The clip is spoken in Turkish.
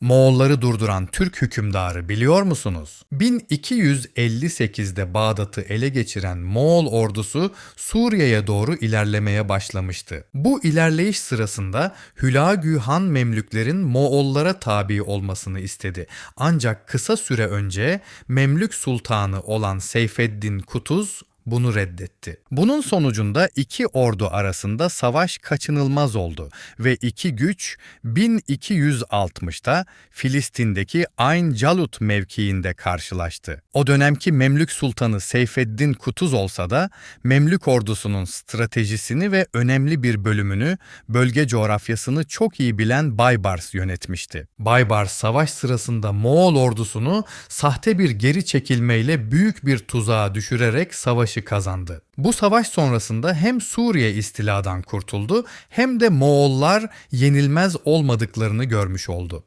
Moğolları durduran Türk hükümdarı biliyor musunuz? 1258'de Bağdat'ı ele geçiren Moğol ordusu Suriye'ye doğru ilerlemeye başlamıştı. Bu ilerleyiş sırasında Hülagü Han Memlüklerin Moğollara tabi olmasını istedi. Ancak kısa süre önce Memlük Sultanı olan Seyfeddin Kutuz bunu reddetti. Bunun sonucunda iki ordu arasında savaş kaçınılmaz oldu ve iki güç 1260'ta Filistin'deki Ayn Calut mevkiinde karşılaştı. O dönemki Memlük Sultanı Seyfeddin Kutuz olsa da Memlük ordusunun stratejisini ve önemli bir bölümünü bölge coğrafyasını çok iyi bilen Baybars yönetmişti. Baybars savaş sırasında Moğol ordusunu sahte bir geri çekilmeyle büyük bir tuzağa düşürerek savaşı kazandı. Bu savaş sonrasında hem Suriye istiladan kurtuldu hem de Moğollar yenilmez olmadıklarını görmüş oldu.